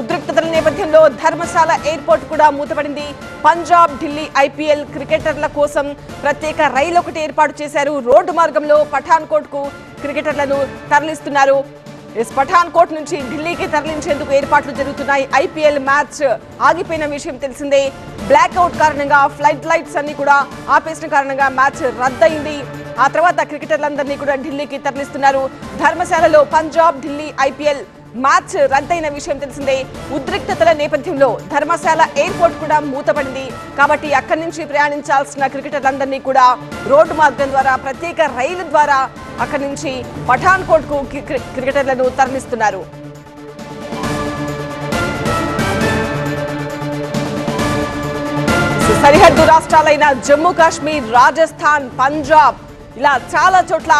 ఉద్రిక్తతల నేపథ్యంలో ధర్మశాల ఎయిర్పోర్ట్ కూడా మూతపడింది. పంజాబ్ ఢిల్లీ ఐపీఎల్ క్రికెటర్ల కోసం ప్రత్యేక రైలు ఒకటి ఏర్పాటు చేశారు. రోడ్డు మార్గంలో పఠాన్కోట్కు క్రికెటర్లను తరలిస్తున్నారు. పఠాన్కోట్ నుంచి ఢిల్లీకి తరలించేందుకు ఏర్పాట్లు జరుగుతున్నాయి. ఐపీఎల్ మ్యాచ్ ఆగిపోయిన విషయం తెలిసిందే. బ్లాక్అవుట్ కారణంగా ఫ్లైట్ లైట్స్ అన్ని కూడా ఆపేసిన కారణంగా మ్యాచ్ రద్దయింది. ఆ తర్వాత క్రికెటర్లందరినీ కూడా ఢిల్లీకి తరలిస్తున్నారు. ధర్మశాలలో పంజాబ్ ఢిల్లీ ఐపీఎల్ మార్చ్ రద్దయిన విషయం తెలిసిందే. ఉద్రిక్తతల నేపథ్యంలో ధర్మశాల ఎయిర్పోర్ట్ కూడా మూతపడింది. కాబట్టి అక్కడి నుంచి ప్రయాణించాల్సిన క్రికెటర్లందరినీ కూడా రోడ్డు మార్గం ద్వారా ప్రత్యేక రైలు ద్వారా అక్కడి నుంచి పఠాన్కోట్కు క్రికెటర్లను తరలిస్తున్నారు. సరిహద్దు రాష్ట్రాలైన జమ్మూ కాశ్మీర్ రాజస్థాన్ పంజాబ్ ఇలా చాలా చోట్ల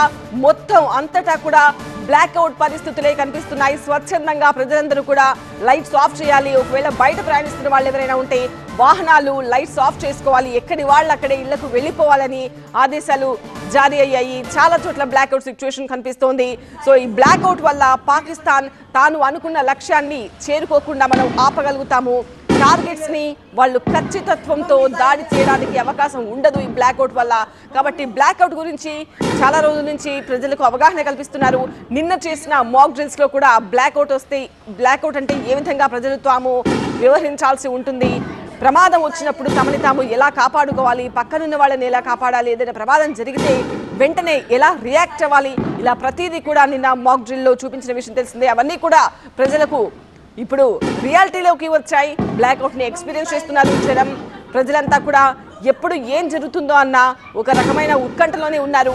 మొత్తం అంతటా కూడా బ్లాక్అవుట్ పరిస్థితులే కనిపిస్తున్నాయి. స్వచ్ఛందంగా ప్రజలందరూ కూడా లైట్స్ ఆఫ్ చేయాలి. ఒకవేళ బయట ప్రయాణిస్తున్న వాళ్ళు ఎవరైనా ఉంటే వాహనాలు లైట్స్ ఆఫ్ చేసుకోవాలి. ఎక్కడి వాళ్ళు అక్కడే ఇళ్ళకు వెళ్ళిపోవాలని ఆదేశాలు జారీ అయ్యాయి. చాలా చోట్ల బ్లాక్అవుట్ సిచ్యువేషన్ కనిపిస్తోంది. సో ఈ బ్లాక్అవుట్ వల్ల పాకిస్తాన్ తాను అనుకున్న లక్ష్యాన్ని చేరుకోకుండా మనం ఆపగలుగుతాము. టార్గెట్స్ని వాళ్ళు ఖచ్చితత్వంతో దాడి చేయడానికి అవకాశం ఉండదు ఈ బ్లాక్అవుట్ వల్ల. కాబట్టి బ్లాక్అవుట్ గురించి చాలా రోజుల నుంచి ప్రజలకు అవగాహన కల్పిస్తున్నారు. నిన్న చేసిన మాక్ డ్రిల్స్లో కూడా బ్లాక్అవుట్ వస్తే బ్లాక్అవుట్ అంటే ఏ విధంగా ప్రజలు తాము వ్యవహరించాల్సి ఉంటుంది? ప్రమాదం వచ్చినప్పుడు తమని తాము ఎలా కాపాడుకోవాలి? పక్కనున్న వాళ్ళని ఎలా కాపాడాలి? ఏదైనా ప్రమాదం జరిగితే వెంటనే ఎలా రియాక్ట్ అవ్వాలి? ఇలా ప్రతిదీ కూడా నిన్న మాక్ డ్రిల్లో చూపించిన విషయం తెలిసిందే. అవన్నీ కూడా ప్రజలకు ఇప్పుడు రియాలిటీలోకి వచ్చాయి. బ్లాక్అవుట్ని ఎక్స్పీరియన్స్ చేస్తున్నారు జనం ప్రజలంతా కూడా ఎప్పుడు ఏం జరుగుతుందో అన్న ఒక రకమైన ఉత్కంఠలోనే ఉన్నారు.